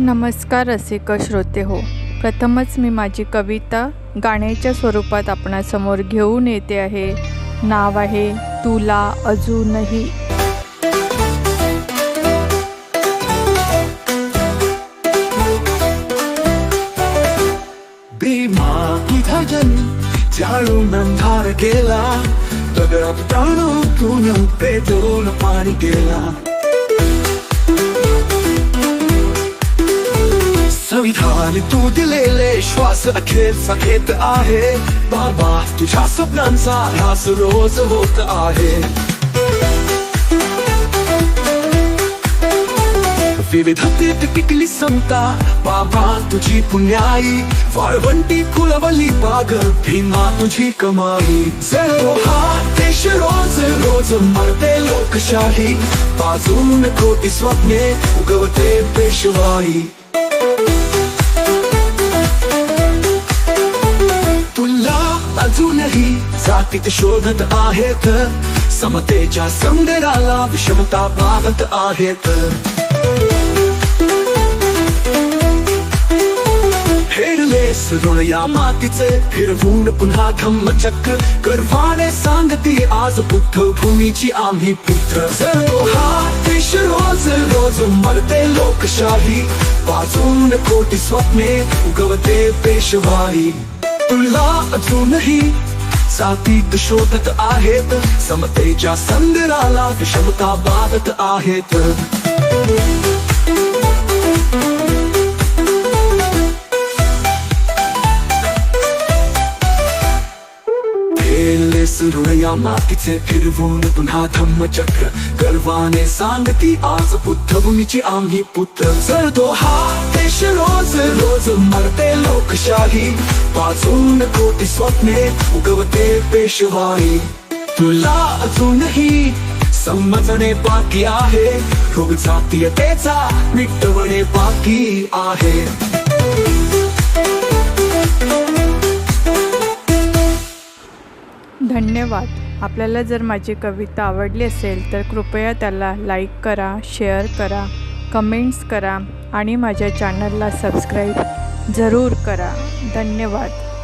नमस्कार रसिक श्रोते हो. प्रथमच मी माझी कविता गाण्याच्या स्वरूपात आपणासमोर घेऊन येते आहे. नाव आहे तुला अजूनही. जाळून अंधार गेला दगडात पाणी गेला आणि तू दिलेले श्वास अखेरचा घेत आहे. बाबा तुझ्या स्वप्नांचा ह्यास रोज होत आहे. विविधतेत टिकली समता. बाबा तुझी पुण्याई. वाळवंटी फुलवली बाग. भीमा तुझी कमाई. सर्व हा देश रोज रोज मरते लोकशाही. बाजून कोटी स्वप्ने उगवते पेशवाई. जातीत शोधत आहेत. समतेच्या संदेराला विषमता पाहत आहेत. फेरलेस या मातीचे फिरवून पुन्हा धम्मचक्र. गर्वाने सांगती आज बुद्ध भूमीची आम्ही पुत्र. हा देश रोज रोज मरते लोकशाही. वाजून कोटी स्वप्ने उगवते पेशवाई. तुला अजूनही जातीत शोधत आहेत. समतेच्या संदराला विषमता बाधत आहेत. या मातीचे फिरवून पुन्हा धम्मचक्र. गर्वाने सांगती आज बुद्ध भूमीची आम्ही पुत्र. जर तो हा देश रोज रोज मरते लोकशाही वाचून कोटी स्वप्ने उगवते पेशवाई. तुला अजूनही समजणे बाकी आहे रोग जातीयतेचा मिटवणे बाकी आहे. धन्यवाद. आपल्याला जर माझी कविता आवडली असेल तर कृपया त्याला लाईक करा शेअर करा कमेंट्स करा आणि माझ्या चॅनलला सबस्क्राईब जरूर करा. धन्यवाद.